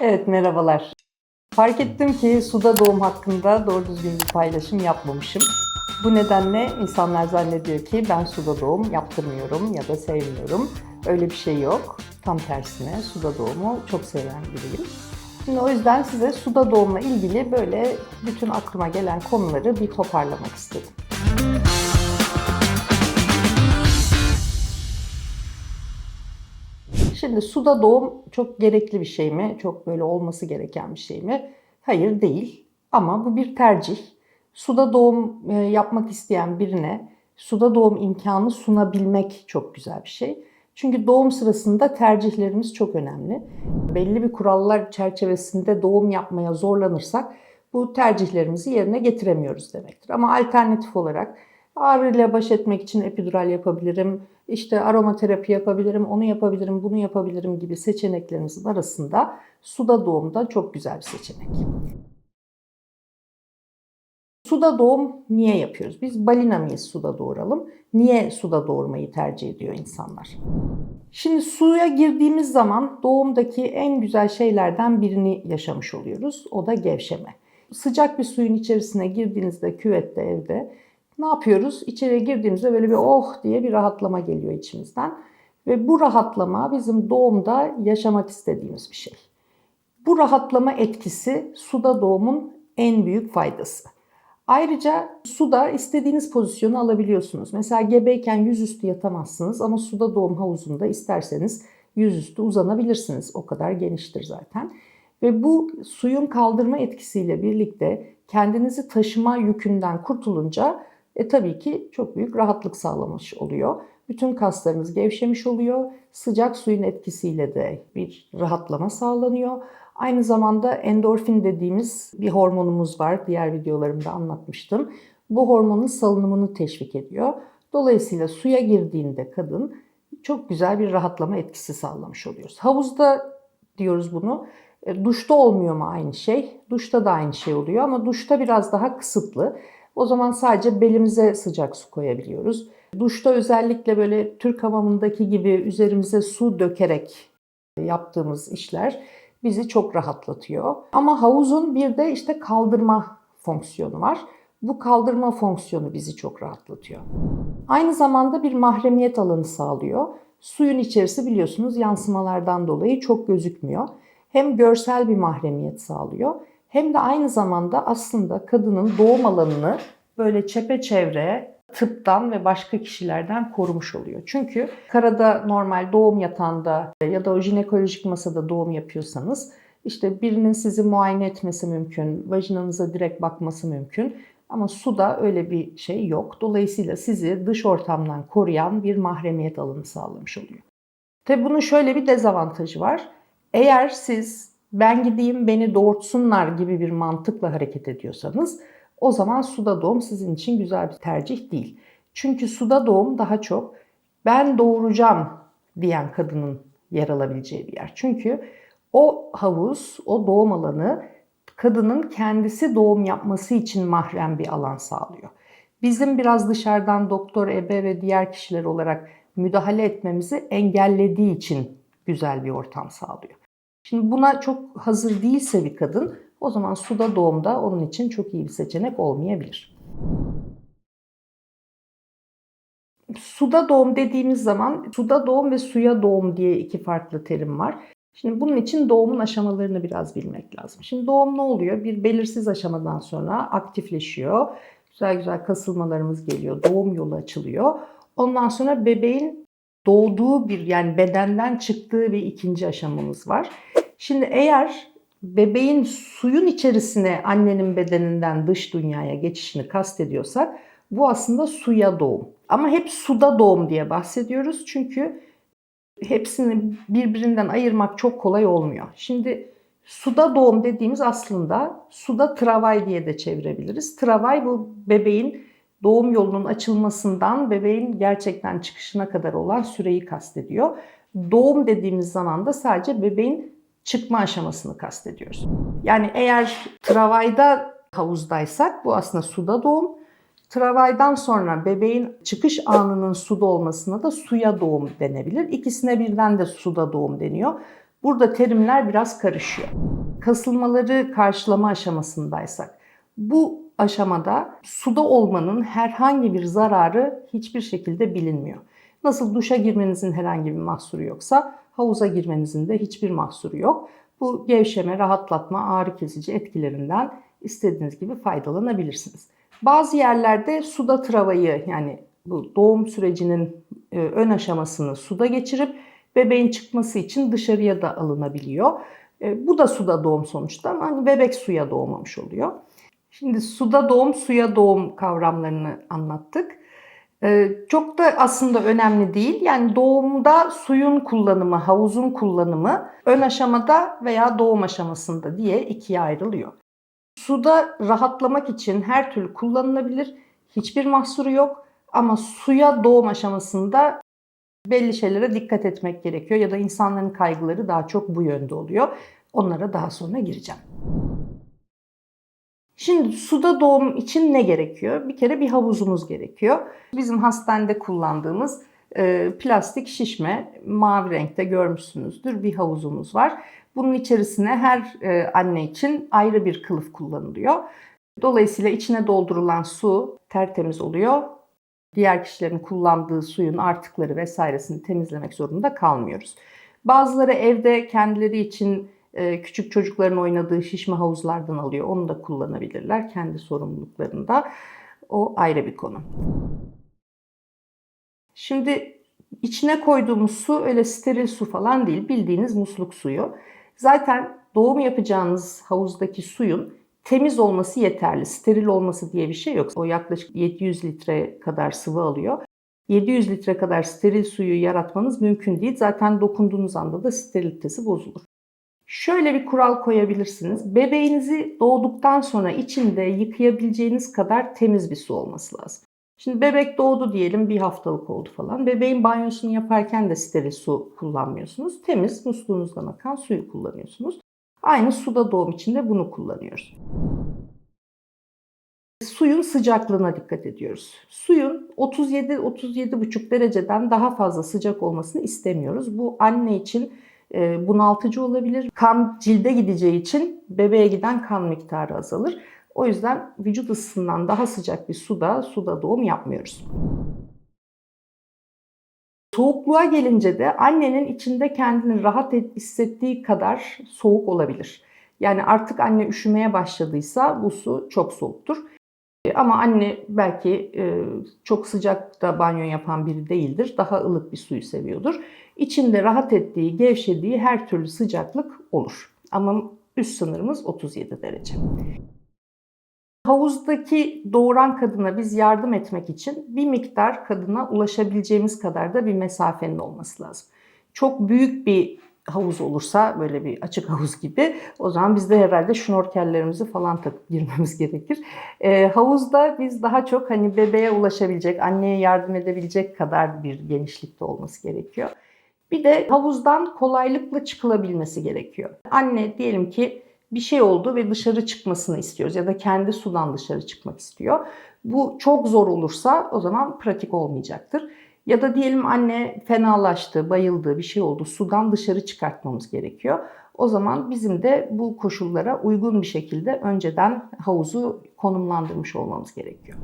Evet merhabalar. Fark ettim ki suda doğum hakkında doğru düzgün bir paylaşım yapmamışım. Bu nedenle insanlar zannediyor ki ben suda doğum yaptırmıyorum ya da sevmiyorum. Öyle bir şey yok. Tam tersine suda doğumu çok seven biriyim. Şimdi o yüzden size suda doğumla ilgili böyle bütün aklıma gelen konuları bir toparlamak istedim. Şimdi suda doğum çok gerekli bir şey mi? Çok böyle olması gereken bir şey mi? Hayır değil. Ama bu bir tercih. Suda doğum e, yapmak isteyen birine suda doğum imkanı sunabilmek çok güzel bir şey. Çünkü doğum sırasında tercihlerimiz çok önemli. Belli bir kurallar çerçevesinde doğum yapmaya zorlanırsak bu tercihlerimizi yerine getiremiyoruz demektir. Ama alternatif olarak ağrıyla baş etmek için epidural yapabilirim, işte aromaterapi yapabilirim, onu yapabilirim, bunu yapabilirim gibi seçeneklerimizin arasında suda doğum da çok güzel bir seçenek. Suda doğum niye yapıyoruz? Biz balina mıyız suda doğuralım? Niye suda doğurmayı tercih ediyor insanlar? Şimdi suya girdiğimiz zaman doğumdaki en güzel şeylerden birini yaşamış oluyoruz. O da gevşeme. Sıcak bir suyun içerisine girdiğinizde küvette evde ne yapıyoruz? İçeriye girdiğimizde böyle bir oh diye bir rahatlama geliyor içimizden. Ve bu rahatlama bizim doğumda yaşamak istediğimiz bir şey. Bu rahatlama etkisi suda doğumun en büyük faydası. Ayrıca suda istediğiniz pozisyonu alabiliyorsunuz. Mesela gebeyken yüzüstü yatamazsınız ama suda doğum havuzunda isterseniz yüzüstü uzanabilirsiniz. O kadar geniştir zaten. Ve bu suyun kaldırma etkisiyle birlikte kendinizi taşıma yükünden kurtulunca e, tabii ki çok büyük rahatlık sağlamış oluyor. Bütün kaslarınız gevşemiş oluyor. Sıcak suyun etkisiyle de bir rahatlama sağlanıyor. Aynı zamanda endorfin dediğimiz bir hormonumuz var. Diğer videolarımda anlatmıştım. Bu hormonun salınımını teşvik ediyor. Dolayısıyla suya girdiğinde kadın çok güzel bir rahatlama etkisi sağlamış oluyoruz. Havuzda diyoruz bunu. E, duşta olmuyor mu aynı şey? Duşta da aynı şey oluyor ama duşta biraz daha kısıtlı. O zaman sadece belimize sıcak su koyabiliyoruz. Duşta özellikle böyle Türk hamamındaki gibi üzerimize su dökerek yaptığımız işler bizi çok rahatlatıyor. Ama havuzun bir de işte kaldırma fonksiyonu var. Bu kaldırma fonksiyonu bizi çok rahatlatıyor. Aynı zamanda bir mahremiyet alanı sağlıyor. Suyun içerisi biliyorsunuz yansımalardan dolayı çok gözükmüyor. Hem görsel bir mahremiyet sağlıyor hem de aynı zamanda aslında kadının doğum alanını böyle çepeçevre tıptan ve başka kişilerden korumuş oluyor. Çünkü karada normal doğum yatağında ya da o jinekolojik masada doğum yapıyorsanız işte birinin sizi muayene etmesi mümkün, vajinanıza direkt bakması mümkün. Ama suda öyle bir şey yok. Dolayısıyla sizi dış ortamdan koruyan bir mahremiyet alanı sağlamış oluyor. Tabi bunun şöyle bir dezavantajı var. Eğer siz ben gideyim beni doğurtsunlar gibi bir mantıkla hareket ediyorsanız o zaman suda doğum sizin için güzel bir tercih değil. Çünkü suda doğum daha çok ben doğuracağım diyen kadının yer alabileceği bir yer. Çünkü o havuz, o doğum alanı kadının kendisi doğum yapması için mahrem bir alan sağlıyor. Bizim biraz dışarıdan doktor, ebe ve diğer kişiler olarak müdahale etmemizi engellediği için güzel bir ortam sağlıyor. Şimdi buna çok hazır değilse bir kadın o zaman suda doğumda onun için çok iyi bir seçenek olmayabilir. Suda doğum dediğimiz zaman suda doğum ve suya doğum diye iki farklı terim var. Şimdi bunun için doğumun aşamalarını biraz bilmek lazım. Şimdi doğum ne oluyor? Bir belirsiz aşamadan sonra aktifleşiyor. Güzel güzel kasılmalarımız geliyor. Doğum yolu açılıyor. Ondan sonra bebeğin doğduğu bir yani bedenden çıktığı bir ikinci aşamamız var. Şimdi eğer bebeğin suyun içerisine annenin bedeninden dış dünyaya geçişini kastediyorsak bu aslında suya doğum. Ama hep suda doğum diye bahsediyoruz çünkü hepsini birbirinden ayırmak çok kolay olmuyor. Şimdi suda doğum dediğimiz aslında suda travay diye de çevirebiliriz. Travay bu bebeğin doğum yolunun açılmasından bebeğin gerçekten çıkışına kadar olan süreyi kastediyor. Doğum dediğimiz zaman da sadece bebeğin çıkma aşamasını kastediyoruz. Yani eğer travayda havuzdaysak bu aslında suda doğum. Travaydan sonra bebeğin çıkış anının suda olmasına da suya doğum denebilir. İkisine birden de suda doğum deniyor. Burada terimler biraz karışıyor. Kasılmaları karşılama aşamasındaysak bu aşamada suda olmanın herhangi bir zararı hiçbir şekilde bilinmiyor. Nasıl duşa girmenizin herhangi bir mahsuru yoksa havuza girmenizin de hiçbir mahsuru yok. Bu gevşeme, rahatlatma, ağrı kesici etkilerinden istediğiniz gibi faydalanabilirsiniz. Bazı yerlerde suda travayı yani bu doğum sürecinin e, ön aşamasını suda geçirip bebeğin çıkması için dışarıya da alınabiliyor. E, bu da suda doğum sonuçta ama hani bebek suya doğmamış oluyor. Şimdi suda doğum, suya doğum kavramlarını anlattık. Ee, çok da aslında önemli değil. Yani doğumda suyun kullanımı, havuzun kullanımı ön aşamada veya doğum aşamasında diye ikiye ayrılıyor. Suda rahatlamak için her türlü kullanılabilir. Hiçbir mahsuru yok. Ama suya doğum aşamasında belli şeylere dikkat etmek gerekiyor ya da insanların kaygıları daha çok bu yönde oluyor. Onlara daha sonra gireceğim. Şimdi suda doğum için ne gerekiyor? Bir kere bir havuzumuz gerekiyor. Bizim hastanede kullandığımız e, plastik şişme, mavi renkte görmüşsünüzdür bir havuzumuz var. Bunun içerisine her e, anne için ayrı bir kılıf kullanılıyor. Dolayısıyla içine doldurulan su tertemiz oluyor. Diğer kişilerin kullandığı suyun artıkları vesairesini temizlemek zorunda kalmıyoruz. Bazıları evde kendileri için küçük çocukların oynadığı şişme havuzlardan alıyor. Onu da kullanabilirler kendi sorumluluklarında. O ayrı bir konu. Şimdi içine koyduğumuz su öyle steril su falan değil. Bildiğiniz musluk suyu. Zaten doğum yapacağınız havuzdaki suyun temiz olması yeterli. Steril olması diye bir şey yok. O yaklaşık 700 litre kadar sıvı alıyor. 700 litre kadar steril suyu yaratmanız mümkün değil. Zaten dokunduğunuz anda da sterilitesi bozulur. Şöyle bir kural koyabilirsiniz. Bebeğinizi doğduktan sonra içinde yıkayabileceğiniz kadar temiz bir su olması lazım. Şimdi bebek doğdu diyelim bir haftalık oldu falan. Bebeğin banyosunu yaparken de steril su kullanmıyorsunuz. Temiz musluğunuzdan akan suyu kullanıyorsunuz. Aynı suda doğum için de bunu kullanıyoruz. Suyun sıcaklığına dikkat ediyoruz. Suyun 37-37,5 dereceden daha fazla sıcak olmasını istemiyoruz. Bu anne için bunaltıcı olabilir. Kan cilde gideceği için bebeğe giden kan miktarı azalır. O yüzden vücut ısısından daha sıcak bir suda, suda doğum yapmıyoruz. Soğukluğa gelince de annenin içinde kendini rahat hissettiği kadar soğuk olabilir. Yani artık anne üşümeye başladıysa bu su çok soğuktur. E, ama anne belki e, çok sıcakta banyo yapan biri değildir. Daha ılık bir suyu seviyordur. İçinde rahat ettiği, gevşediği her türlü sıcaklık olur. Ama üst sınırımız 37 derece. Havuzdaki doğuran kadına biz yardım etmek için bir miktar kadına ulaşabileceğimiz kadar da bir mesafenin olması lazım. Çok büyük bir havuz olursa böyle bir açık havuz gibi o zaman biz de herhalde şnorkellerimizi falan takıp girmemiz gerekir. E, havuzda biz daha çok hani bebeğe ulaşabilecek, anneye yardım edebilecek kadar bir genişlikte olması gerekiyor. Bir de havuzdan kolaylıkla çıkılabilmesi gerekiyor. Anne diyelim ki bir şey oldu ve dışarı çıkmasını istiyoruz ya da kendi sudan dışarı çıkmak istiyor. Bu çok zor olursa o zaman pratik olmayacaktır. Ya da diyelim anne fenalaştı, bayıldı, bir şey oldu. Sudan dışarı çıkartmamız gerekiyor. O zaman bizim de bu koşullara uygun bir şekilde önceden havuzu konumlandırmış olmamız gerekiyor.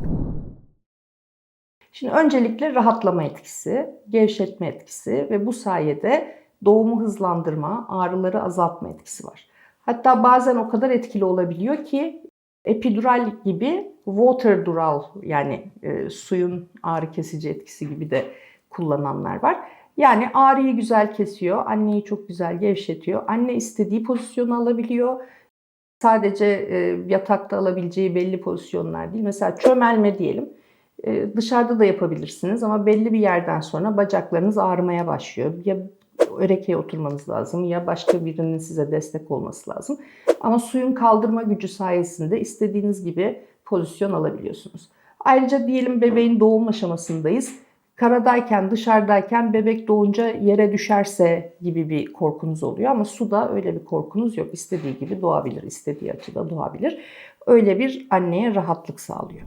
Şimdi öncelikle rahatlama etkisi, gevşetme etkisi ve bu sayede doğumu hızlandırma, ağrıları azaltma etkisi var. Hatta bazen o kadar etkili olabiliyor ki epidural gibi water dural yani e, suyun ağrı kesici etkisi gibi de kullananlar var. Yani ağrıyı güzel kesiyor, anneyi çok güzel gevşetiyor. Anne istediği pozisyonu alabiliyor. Sadece e, yatakta alabileceği belli pozisyonlar değil. Mesela çömelme diyelim. E, dışarıda da yapabilirsiniz ama belli bir yerden sonra bacaklarınız ağrımaya başlıyor. Ya örekeye oturmanız lazım ya başka birinin size destek olması lazım. Ama suyun kaldırma gücü sayesinde istediğiniz gibi pozisyon alabiliyorsunuz. Ayrıca diyelim bebeğin doğum aşamasındayız. Karadayken, dışarıdayken bebek doğunca yere düşerse gibi bir korkunuz oluyor ama suda öyle bir korkunuz yok. İstediği gibi doğabilir, istediği açıda doğabilir. Öyle bir anneye rahatlık sağlıyor.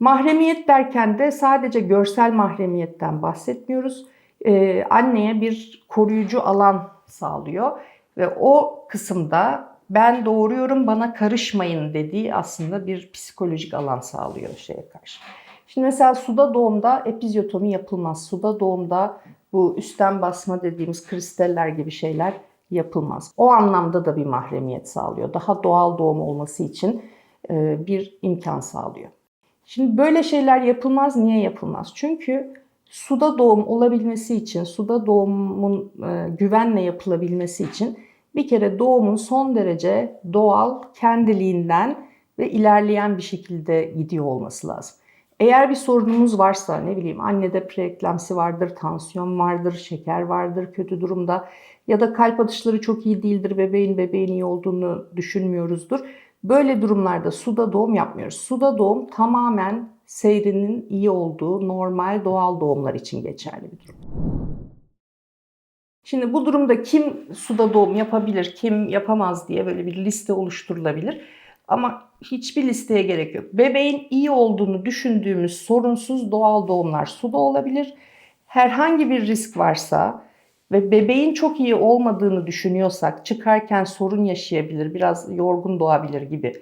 Mahremiyet derken de sadece görsel mahremiyetten bahsetmiyoruz. e, anneye bir koruyucu alan sağlıyor ve o kısımda ben doğuruyorum bana karışmayın dediği aslında bir psikolojik alan sağlıyor şeye karşı. Şimdi mesela suda doğumda epizyotomi yapılmaz. Suda doğumda bu üstten basma dediğimiz kristaller gibi şeyler yapılmaz. O anlamda da bir mahremiyet sağlıyor. Daha doğal doğum olması için e, bir imkan sağlıyor. Şimdi böyle şeyler yapılmaz. Niye yapılmaz? Çünkü suda doğum olabilmesi için, suda doğumun e, güvenle yapılabilmesi için bir kere doğumun son derece doğal, kendiliğinden ve ilerleyen bir şekilde gidiyor olması lazım. Eğer bir sorunumuz varsa ne bileyim annede preeklamsi vardır, tansiyon vardır, şeker vardır kötü durumda ya da kalp atışları çok iyi değildir, bebeğin bebeğin iyi olduğunu düşünmüyoruzdur. Böyle durumlarda suda doğum yapmıyoruz. Suda doğum tamamen seyrinin iyi olduğu normal doğal doğumlar için geçerli bir durum. Şimdi bu durumda kim suda doğum yapabilir, kim yapamaz diye böyle bir liste oluşturulabilir. Ama hiçbir listeye gerek yok. Bebeğin iyi olduğunu düşündüğümüz sorunsuz doğal doğumlar suda olabilir. Herhangi bir risk varsa ve bebeğin çok iyi olmadığını düşünüyorsak çıkarken sorun yaşayabilir, biraz yorgun doğabilir gibi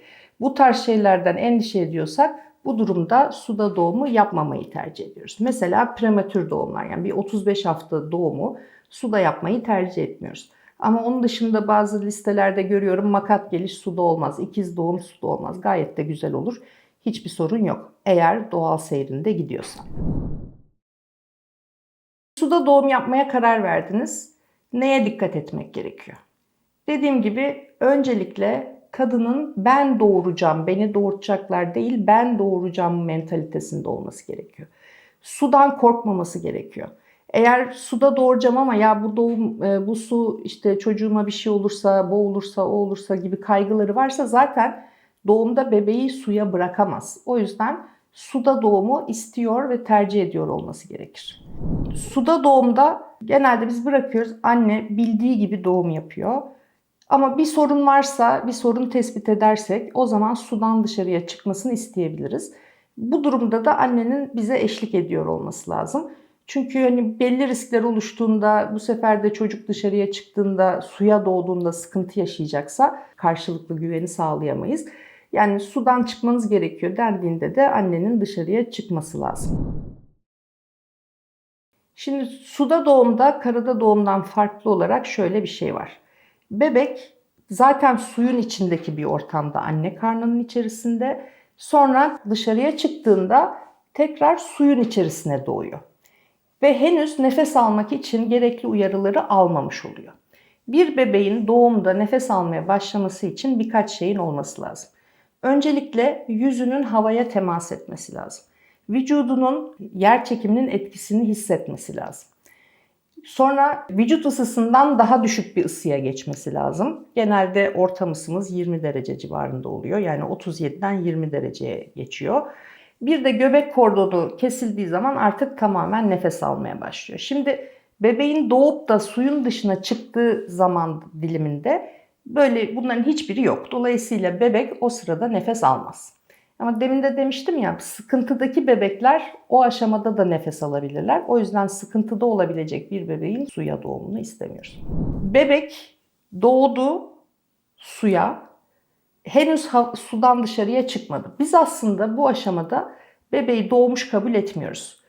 bu tarz şeylerden endişe ediyorsak bu durumda suda doğumu yapmamayı tercih ediyoruz. Mesela prematür doğumlar yani bir 35 hafta doğumu suda yapmayı tercih etmiyoruz. Ama onun dışında bazı listelerde görüyorum makat geliş suda olmaz, ikiz doğum suda olmaz. Gayet de güzel olur. Hiçbir sorun yok. Eğer doğal seyrinde gidiyorsa. Suda doğum yapmaya karar verdiniz. Neye dikkat etmek gerekiyor? Dediğim gibi öncelikle kadının ben doğuracağım, beni doğuracaklar değil ben doğuracağım mentalitesinde olması gerekiyor. Sudan korkmaması gerekiyor. Eğer suda doğuracağım ama ya bu doğum e, bu su işte çocuğuma bir şey olursa, boğulursa, o olursa gibi kaygıları varsa zaten doğumda bebeği suya bırakamaz. O yüzden suda doğumu istiyor ve tercih ediyor olması gerekir. Suda doğumda genelde biz bırakıyoruz. Anne bildiği gibi doğum yapıyor. Ama bir sorun varsa, bir sorun tespit edersek o zaman sudan dışarıya çıkmasını isteyebiliriz. Bu durumda da annenin bize eşlik ediyor olması lazım. Çünkü hani belli riskler oluştuğunda bu sefer de çocuk dışarıya çıktığında suya doğduğunda sıkıntı yaşayacaksa karşılıklı güveni sağlayamayız. Yani sudan çıkmanız gerekiyor dendiğinde de annenin dışarıya çıkması lazım. Şimdi suda doğumda karada doğumdan farklı olarak şöyle bir şey var. Bebek zaten suyun içindeki bir ortamda anne karnının içerisinde sonra dışarıya çıktığında tekrar suyun içerisine doğuyor ve henüz nefes almak için gerekli uyarıları almamış oluyor. Bir bebeğin doğumda nefes almaya başlaması için birkaç şeyin olması lazım. Öncelikle yüzünün havaya temas etmesi lazım. Vücudunun yer çekiminin etkisini hissetmesi lazım. Sonra vücut ısısından daha düşük bir ısıya geçmesi lazım. Genelde ortam ısımız 20 derece civarında oluyor. Yani 37'den 20 dereceye geçiyor. Bir de göbek kordonu kesildiği zaman artık tamamen nefes almaya başlıyor. Şimdi bebeğin doğup da suyun dışına çıktığı zaman diliminde böyle bunların hiçbiri yok. Dolayısıyla bebek o sırada nefes almaz. Ama demin de demiştim ya sıkıntıdaki bebekler o aşamada da nefes alabilirler. O yüzden sıkıntıda olabilecek bir bebeğin suya doğumunu istemiyoruz. Bebek doğdu suya henüz sudan dışarıya çıkmadı. Biz aslında bu aşamada bebeği doğmuş kabul etmiyoruz.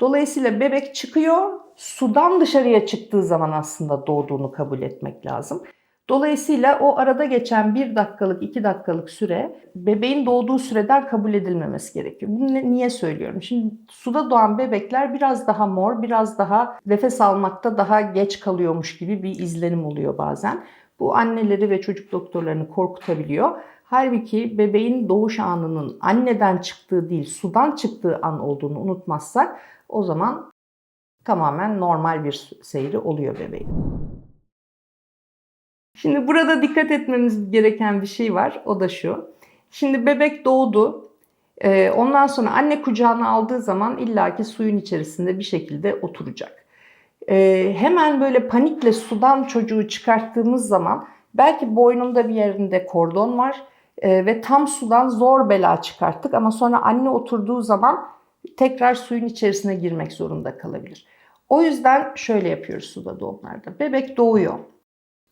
Dolayısıyla bebek çıkıyor, sudan dışarıya çıktığı zaman aslında doğduğunu kabul etmek lazım. Dolayısıyla o arada geçen bir dakikalık, iki dakikalık süre bebeğin doğduğu süreden kabul edilmemesi gerekiyor. Bunu niye söylüyorum? Şimdi suda doğan bebekler biraz daha mor, biraz daha nefes almakta daha geç kalıyormuş gibi bir izlenim oluyor bazen. Bu anneleri ve çocuk doktorlarını korkutabiliyor. Halbuki bebeğin doğuş anının anneden çıktığı değil, sudan çıktığı an olduğunu unutmazsak o zaman tamamen normal bir seyri oluyor bebeğin. Şimdi burada dikkat etmemiz gereken bir şey var. O da şu. Şimdi bebek doğdu. Ee, ondan sonra anne kucağına aldığı zaman illaki suyun içerisinde bir şekilde oturacak. Ee, hemen böyle panikle sudan çocuğu çıkarttığımız zaman belki boynunda bir yerinde kordon var e, ve tam sudan zor bela çıkarttık ama sonra anne oturduğu zaman tekrar suyun içerisine girmek zorunda kalabilir. O yüzden şöyle yapıyoruz suda doğumlarda. Bebek doğuyor.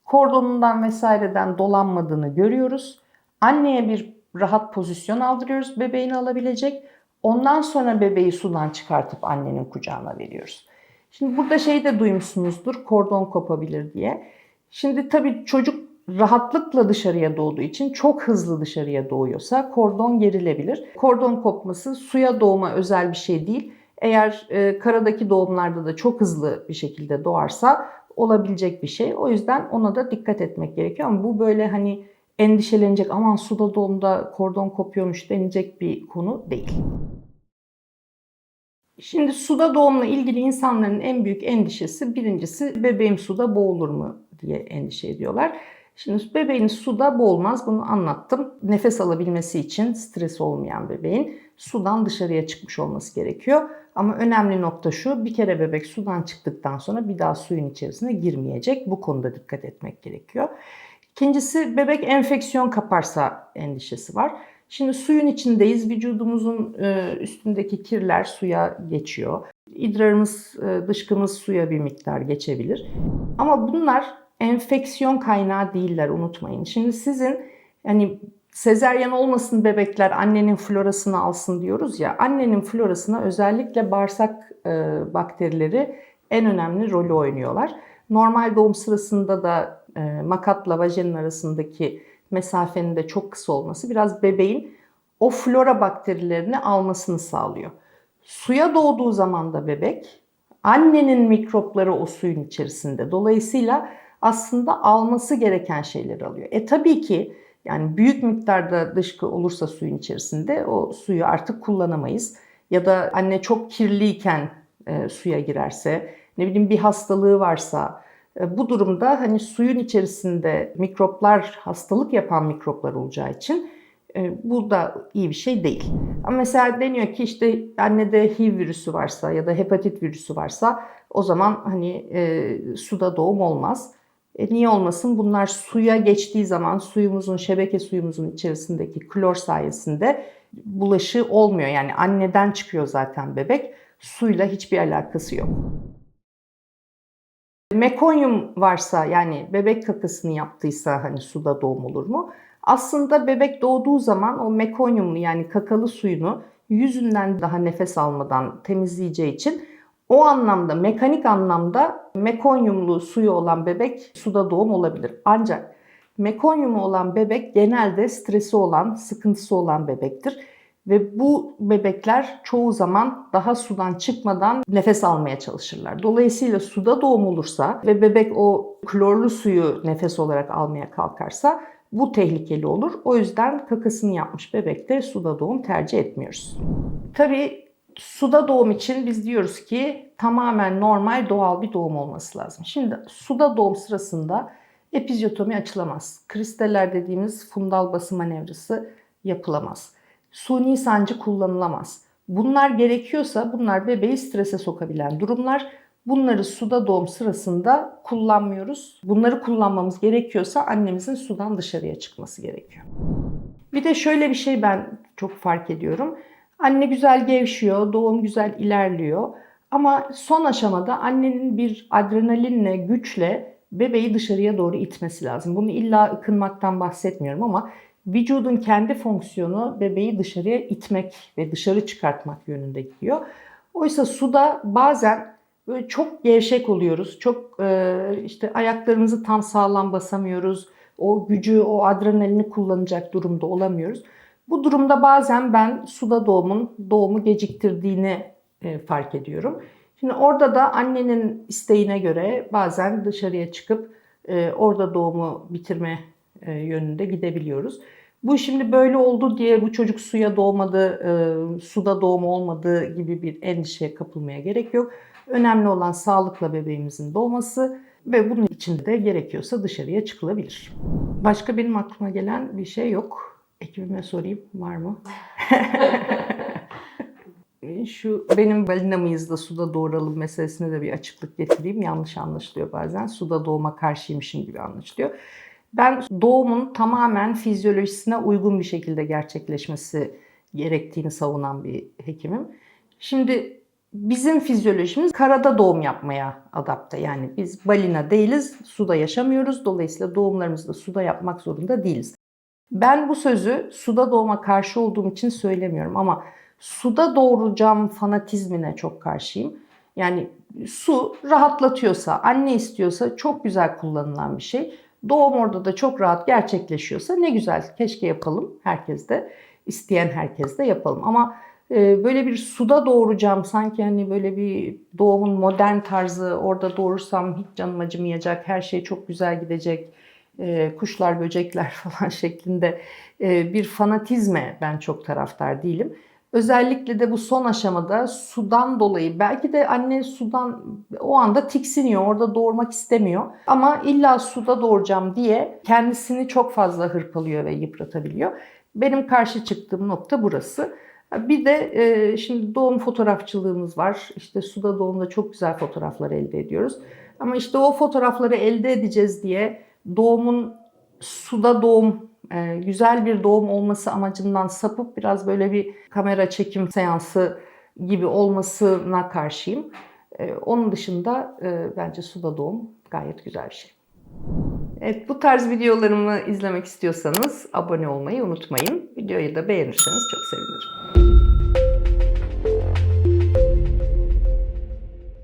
Kordonundan vesaireden dolanmadığını görüyoruz. Anneye bir rahat pozisyon aldırıyoruz bebeğini alabilecek. Ondan sonra bebeği sudan çıkartıp annenin kucağına veriyoruz. Şimdi burada şey de duymuşsunuzdur kordon kopabilir diye. Şimdi tabii çocuk rahatlıkla dışarıya doğduğu için çok hızlı dışarıya doğuyorsa kordon gerilebilir. Kordon kopması suya doğma özel bir şey değil. Eğer e, karadaki doğumlarda da çok hızlı bir şekilde doğarsa olabilecek bir şey. O yüzden ona da dikkat etmek gerekiyor. Ama bu böyle hani endişelenecek aman suda doğumda kordon kopuyormuş denilecek bir konu değil. Şimdi suda doğumla ilgili insanların en büyük endişesi birincisi bebeğim suda boğulur mu diye endişe ediyorlar. Şimdi bebeğin suda boğulmaz bunu anlattım. Nefes alabilmesi için stres olmayan bebeğin sudan dışarıya çıkmış olması gerekiyor. Ama önemli nokta şu bir kere bebek sudan çıktıktan sonra bir daha suyun içerisine girmeyecek. Bu konuda dikkat etmek gerekiyor. İkincisi bebek enfeksiyon kaparsa endişesi var. Şimdi suyun içindeyiz. Vücudumuzun e, üstündeki kirler suya geçiyor. İdrarımız, e, dışkımız suya bir miktar geçebilir. Ama bunlar enfeksiyon kaynağı değiller unutmayın. Şimdi sizin hani sezeryan olmasın bebekler annenin florasını alsın diyoruz ya. Annenin florasına özellikle bağırsak e, bakterileri en önemli rolü oynuyorlar. Normal doğum sırasında da e, makatla vajenin arasındaki mesafenin de çok kısa olması biraz bebeğin o flora bakterilerini almasını sağlıyor. Suya doğduğu zaman da bebek annenin mikropları o suyun içerisinde. Dolayısıyla aslında alması gereken şeyleri alıyor. E tabii ki yani büyük miktarda dışkı olursa suyun içerisinde o suyu artık kullanamayız. Ya da anne çok kirliyken e, suya girerse, ne bileyim bir hastalığı varsa, e, bu durumda hani suyun içerisinde mikroplar, hastalık yapan mikroplar olacağı için e, bu da iyi bir şey değil. Ama mesela deniyor ki işte annede HIV virüsü varsa ya da hepatit virüsü varsa o zaman hani e, suda doğum olmaz. E, niye olmasın? Bunlar suya geçtiği zaman suyumuzun, şebeke suyumuzun içerisindeki klor sayesinde bulaşı olmuyor. Yani anneden çıkıyor zaten bebek. Suyla hiçbir alakası yok. Mekonyum varsa yani bebek kakasını yaptıysa hani suda doğum olur mu? Aslında bebek doğduğu zaman o mekonyumlu yani kakalı suyunu yüzünden daha nefes almadan temizleyeceği için o anlamda mekanik anlamda mekonyumlu suyu olan bebek suda doğum olabilir. Ancak mekonyumu olan bebek genelde stresi olan, sıkıntısı olan bebektir. Ve bu bebekler çoğu zaman daha sudan çıkmadan nefes almaya çalışırlar. Dolayısıyla suda doğum olursa ve bebek o klorlu suyu nefes olarak almaya kalkarsa bu tehlikeli olur. O yüzden kakasını yapmış bebekte suda doğum tercih etmiyoruz. Tabii suda doğum için biz diyoruz ki tamamen normal doğal bir doğum olması lazım. Şimdi suda doğum sırasında epizyotomi açılamaz. Kristaller dediğimiz fundal bası manevrası yapılamaz suni sancı kullanılamaz. Bunlar gerekiyorsa bunlar bebeği strese sokabilen durumlar. Bunları suda doğum sırasında kullanmıyoruz. Bunları kullanmamız gerekiyorsa annemizin sudan dışarıya çıkması gerekiyor. Bir de şöyle bir şey ben çok fark ediyorum. Anne güzel gevşiyor, doğum güzel ilerliyor. Ama son aşamada annenin bir adrenalinle, güçle bebeği dışarıya doğru itmesi lazım. Bunu illa ıkınmaktan bahsetmiyorum ama vücudun kendi fonksiyonu bebeği dışarıya itmek ve dışarı çıkartmak yönünde gidiyor. Oysa suda bazen böyle çok gevşek oluyoruz. Çok e, işte ayaklarımızı tam sağlam basamıyoruz. O gücü, o adrenalini kullanacak durumda olamıyoruz. Bu durumda bazen ben suda doğumun doğumu geciktirdiğini e, fark ediyorum. Şimdi orada da annenin isteğine göre bazen dışarıya çıkıp e, orada doğumu bitirme e, yönünde gidebiliyoruz. Bu şimdi böyle oldu diye bu çocuk suya doğmadı, suda doğum olmadığı gibi bir endişeye kapılmaya gerek yok. Önemli olan sağlıkla bebeğimizin doğması ve bunun için de gerekiyorsa dışarıya çıkılabilir. Başka benim aklıma gelen bir şey yok. Ekibime sorayım var mı? Şu benim balina mıyız da suda doğuralım meselesine de bir açıklık getireyim. Yanlış anlaşılıyor bazen. Suda doğuma karşıymışım gibi anlaşılıyor. Ben doğumun tamamen fizyolojisine uygun bir şekilde gerçekleşmesi gerektiğini savunan bir hekimim. Şimdi bizim fizyolojimiz karada doğum yapmaya adapte. Yani biz balina değiliz, suda yaşamıyoruz. Dolayısıyla doğumlarımızı da suda yapmak zorunda değiliz. Ben bu sözü suda doğuma karşı olduğum için söylemiyorum ama suda doğuracağım fanatizmine çok karşıyım. Yani su rahatlatıyorsa, anne istiyorsa çok güzel kullanılan bir şey. Doğum orada da çok rahat gerçekleşiyorsa ne güzel. Keşke yapalım herkes de. isteyen herkes de yapalım. Ama e, böyle bir suda doğuracağım sanki hani böyle bir doğumun modern tarzı orada doğurursam hiç canım acımayacak, her şey çok güzel gidecek, e, kuşlar, böcekler falan şeklinde e, bir fanatizme ben çok taraftar değilim. Özellikle de bu son aşamada sudan dolayı belki de anne sudan o anda tiksiniyor, orada doğurmak istemiyor. Ama illa suda doğuracağım diye kendisini çok fazla hırpalıyor ve yıpratabiliyor. Benim karşı çıktığım nokta burası. Bir de e, şimdi doğum fotoğrafçılığımız var. İşte suda doğumda çok güzel fotoğraflar elde ediyoruz. Ama işte o fotoğrafları elde edeceğiz diye doğumun suda doğum e, güzel bir doğum olması amacından sapıp biraz böyle bir kamera çekim seansı gibi olmasına karşıyım. E, onun dışında e, bence suda doğum gayet güzel bir şey. Evet bu tarz videolarımı izlemek istiyorsanız abone olmayı unutmayın. Videoyu da beğenirseniz çok sevinirim.